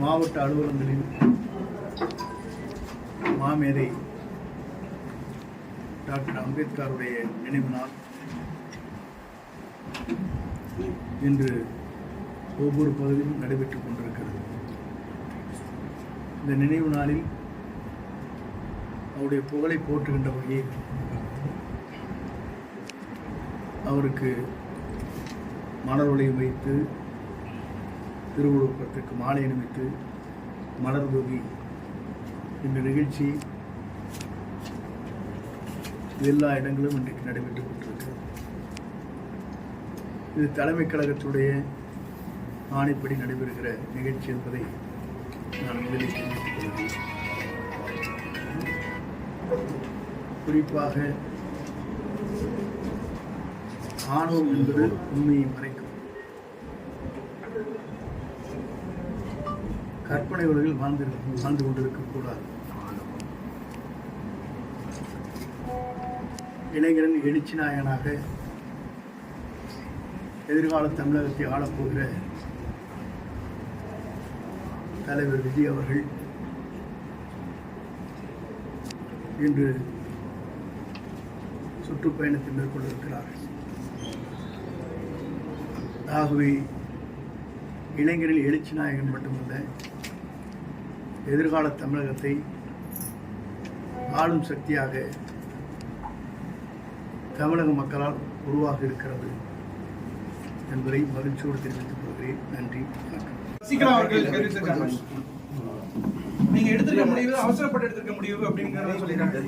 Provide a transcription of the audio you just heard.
மாவட்ட அலுவலகங்களில் மாமேதை டாக்டர் அம்பேத்கருடைய நினைவு நாள் இன்று ஒவ்வொரு பகுதியிலும் நடைபெற்றுக் கொண்டிருக்கிறது. இந்த நினைவு நாளில் அவருடைய புகழை போற்றுகின்ற வகையில் அவருக்கு மலர் வளையம் வைத்து திருவுழுப்பத்திற்கு மாலை அணிவித்து மலர் தூவி இந்த நிகழ்ச்சி எல்லா இடங்களும் இன்றைக்கு நடைபெற்றுக் கொண்டிருக்கிறது. இது தலைமைக் கழகத்துடைய ஆணைப்படி நடைபெறுகிற நிகழ்ச்சி என்பதை நான் முதலில் தெரிவித்துக் கொள்கிறேன். குறிப்பாக ஆணவம் என்பது உண்மையை மறைக்கும். கற்பனை உலகில் வாழ்ந்து வாழ்ந்து கொண்டிருக்கக்கூடாது இளைஞரன் எழுச்சி நாயகனாக எதிர்கால தமிழகத்தை ஆளப்போகிற தலைவர் விஜய் அவர்கள் இன்று சுற்றுப்பயணத்தை மேற்கொண்டிருக்கிறார். ஆகவே இளைஞரில் எழுச்சி நாயகன் மட்டுமல்ல எதிர்கால தமிழகத்தை ஆளும் சக்தியாக தமிழக மக்களால் உருவாக இருக்கிறது என்பதை மகிழ்ச்சியோடு தெரிவித்துக் கொள்கிறேன். நன்றி வணக்கம். நீங்க எடுத்திருக்க முடிவு அவசரப்பட்டு எடுத்திருக்க முடிவு அப்படிங்கறத சொல்லிருக்காங்க